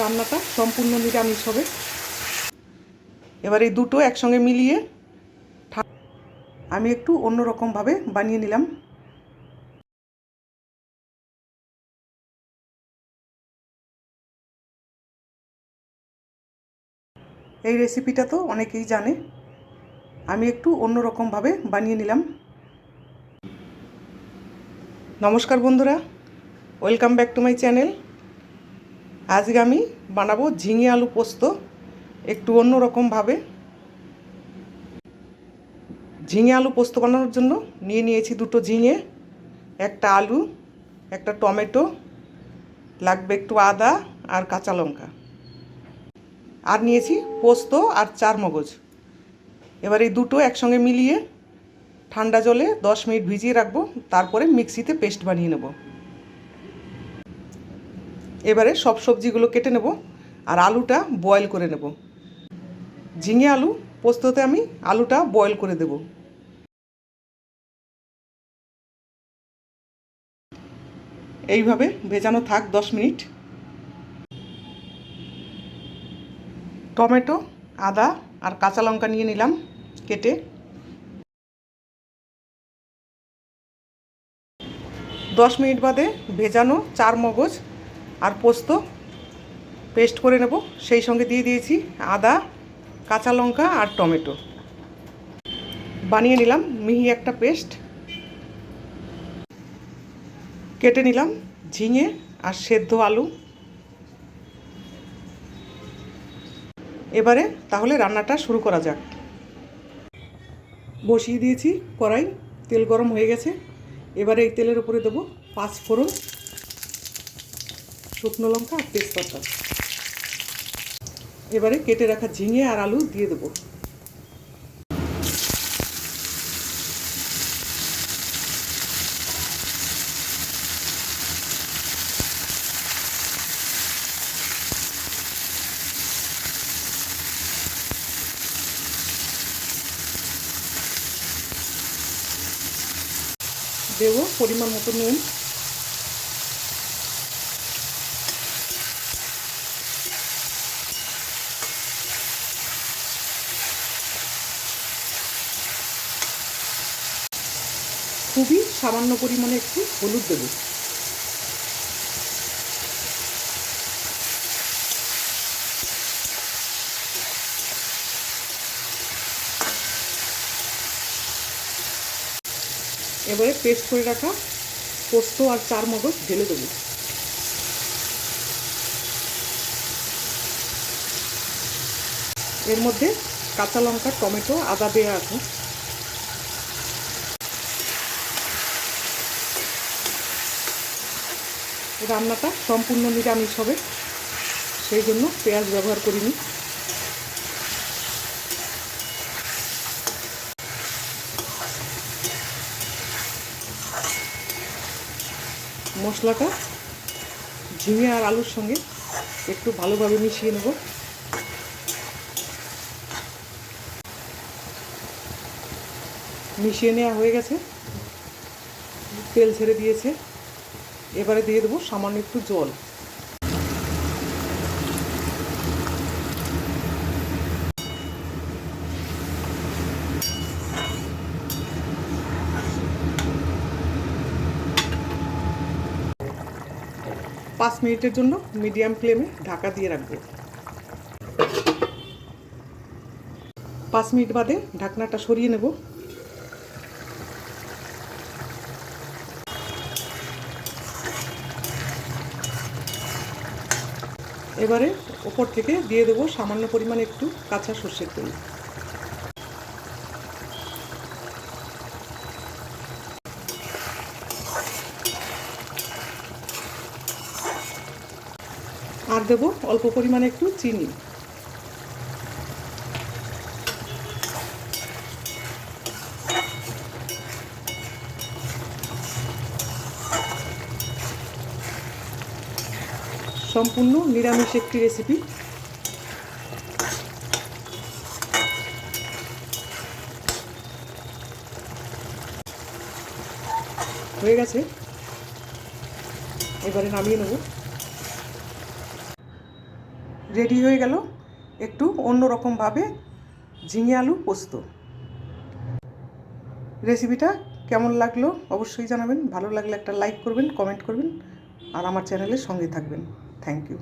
রান্নাটা সম্পূর্ণ নিরামিষ হবে। এবার এই দুটো একসঙ্গে মিলিয়ে আমি একটু অন্যরকমভাবে বানিয়ে নিলাম। এই রেসিপিটা তো অনেকেই জানে। আমি একটু অন্যরকমভাবে বানিয়ে নিলাম। নমস্কার বন্ধুরা, welcome back to my channel. আজকে আমি বানাবো ঝিঙে আলু পোস্ত, একটু অন্যরকমভাবে ঝিঙে আলু পোস্ত বানানোর জন্য নিয়ে নিয়েছি দুটো ঝিঙে, একটা আলু, একটা টমেটো, লাগবে একটু আদা আর কাঁচা লঙ্কা। আর নিয়েছি পোস্ত আর চার মগজ। এবার এই দুটো একসঙ্গে মিলিয়ে ঠান্ডা জলে দশ মিনিট ভিজিয়ে রাখব, তারপরে মিক্সিতে পেস্ট বানিয়ে নেব। এবারে সব সবজিগুলো কেটে নেব আর আলুটা বয়েল করে নেব। ঝিঙে আলু, পোস্ততে আমি আলুটা বয়েল করে দেব। এইভাবে ভেজানো থাক দশ মিনিট। টমেটো, আদা আর কাঁচা লঙ্কা নিয়ে নিলাম কেটে। দশ মিনিট বাদে ভেজানো চার মগজ আর পোস্ত পেস্ট করে নেব। সেই সঙ্গে দিয়ে দিয়েছি আদা, কাঁচা লঙ্কা আর টমেটো। বানিয়ে নিলাম মিহি একটা পেস্ট। কেটে নিলাম ঝিঙে আর সেদ্ধ আলু। এবারে তাহলে রান্নাটা শুরু করা যাক। বসিয়ে দিয়েছি কড়াই, তেল গরম হয়ে গেছে। এবারে এই তেলের উপরে দেবো পাঁচ ফোড়ন। শুকনো লঙ্কা আর তেজপাতা। এবারে কেটে রাখা ঝিঙে আর আলু দিয়ে দেবো। দেবো পরিমাণ মতো নুন। খুবই সামান্য পরিমাণে একটু হলুদ দেব। এবারে পেস্ট করে রাখা পোস্ত আর চার মগজ ঢেলে দেবো। এর মধ্যে কাঁচা লঙ্কা, টমেটো, আদা দেওয়া আছে রান্নাটা সম্পূর্ণ নিরামিষ হবে। সেই জন্য পেঁয়াজ ব্যবহার করিনি। মশলাটা ঝিঙে আর আলুর সঙ্গে একটু ভালোভাবে মিশিয়ে নেব। মিশিয়ে নেওয়া হয়ে গেছে। তেল ছেড়ে দিয়েছে। এবারে দিয়ে দেবো সামান্য একটু জল। পাঁচ মিনিটের জন্য মিডিয়াম ফ্লেমে ঢাকা দিয়ে রাখব। পাঁচ মিনিট বাদে ঢাকনাটা সরিয়ে নেব। এবারে ওপর থেকে দিয়ে দেবো সামান্য পরিমাণে একটু কাঁচা সর্ষের তেল। আর দেবো অল্প পরিমাণে একটু চিনি। সম্পূর্ণ নিরামিষ একটি রেসিপি হয়ে গেছে। এবারে নামিয়ে নেব। রেডি হয়ে গেল একটু অন্যরকমভাবে ঝিঙে আলু পোস্ত। রেসিপিটা কেমন লাগল অবশ্যই জানাবেন। ভালো লাগলে একটা লাইক করবেন কমেন্ট করবেন, আর আমার চ্যানেলের সঙ্গে থাকবেন। Thank you